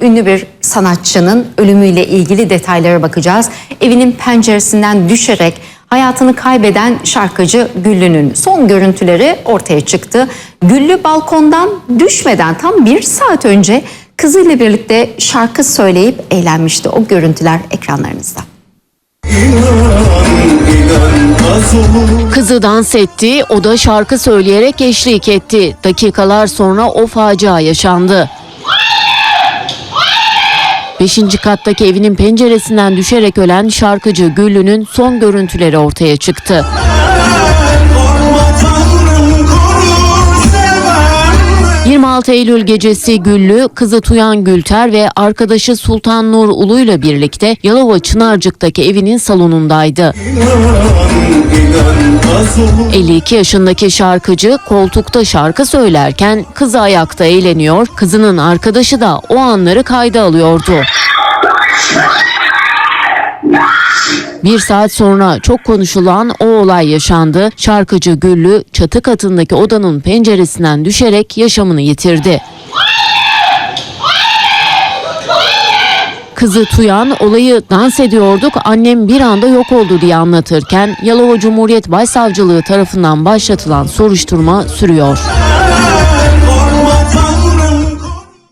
ünlü bir sanatçının ölümüyle ilgili detaylara bakacağız. Evinin penceresinden düşerek hayatını kaybeden şarkıcı Güllü'nün son görüntüleri ortaya çıktı. Güllü balkondan düşmeden tam bir saat önce kızıyla birlikte şarkı söyleyip eğlenmişti. O görüntüler ekranlarınızda. Kızı dans etti, o da şarkı söyleyerek eşlik etti. Dakikalar sonra o facia yaşandı. Beşinci kattaki evinin penceresinden düşerek ölen şarkıcı Güllü'nün son görüntüleri ortaya çıktı. 26 Eylül gecesi Güllü, kızı Tuyan Gülter ve arkadaşı Sultan Nur Ulu'yla birlikte Yalova Çınarcık'taki evinin salonundaydı. inanmaz olur 52 yaşındaki şarkıcı koltukta şarkı söylerken kızı ayakta eğleniyor, kızının arkadaşı da o anları kayda alıyordu. Bir saat sonra çok konuşulan o olay yaşandı. Şarkıcı Güllü çatı katındaki odanın penceresinden düşerek yaşamını yitirdi. Kızı Tuyan olayı dans ediyorduk annem bir anda yok oldu diye anlatırken Yalova Cumhuriyet Başsavcılığı tarafından başlatılan soruşturma sürüyor.